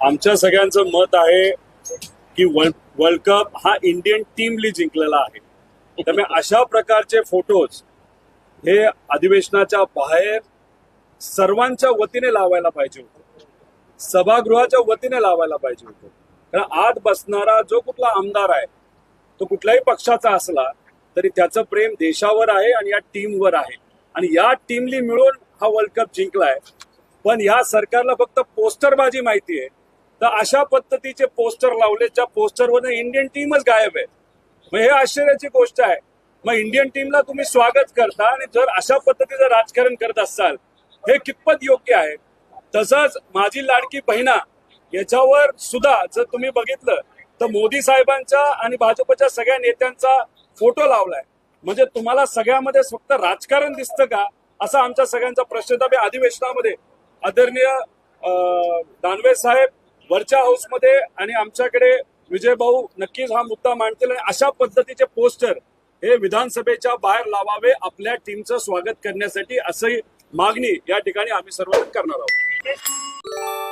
आमच्या सगळ्यांचं मत आहे की वर्ल्ड कप हा इंडियन टीमली जिंकलेला आहे. त्यामुळे अशा प्रकारचे फोटोज हे अधिवेशनाच्या बाहेर सर्वांच्या वतीने लावायला पाहिजे होते. सभागृहाच्या वतीने लावायला पाहिजे होते. कारण आत बसणारा जो कुठला आमदार आहे तो कुठल्याही पक्षाचा असला तरी त्याचं प्रेम देशावर आहे आणि या टीमवर आहे. आणि या टीमली मिळून हा वर्ल्ड कप जिंकलाय. पण या सरकारला फक्त पोस्टरबाजी माहिती आहे. तर अशा पद्धतीचे पोस्टर लावले ज्या पोस्टरवर इंडियन टीमच गायब आहे. मग हे आश्चर्याची गोष्ट आहे. मग इंडियन टीमला तुम्ही स्वागत करता आणि जर अशा पद्धतीचं राजकारण करत असाल हे कितपत योग्य आहे? तसंच माझी लाडकी बहिणा याच्यावर सुद्धा जर तुम्ही बघितलं तर मोदी साहेबांच्या आणि भाजपच्या सगळ्या नेत्यांचा फोटो लावलाय. म्हणजे तुम्हाला सगळ्यामध्ये फक्त राजकारण दिसतं का? असा आमच्या सगळ्यांचा प्रश्न आहे. अधिवेशनामध्ये आदरणीय अं, दानवे साहेब वरच्या हाऊसमध्ये आणि आमच्याकडे विजय भाऊ नक्कीच हा मुद्दा मांडतील आणि अशा पद्धतीचे पोस्टर हे विधानसभेच्या बाहेर लावावे आपल्या टीमचं स्वागत करण्यासाठी असंही मागणी या ठिकाणी आम्ही सर्वजण करणार आहोत.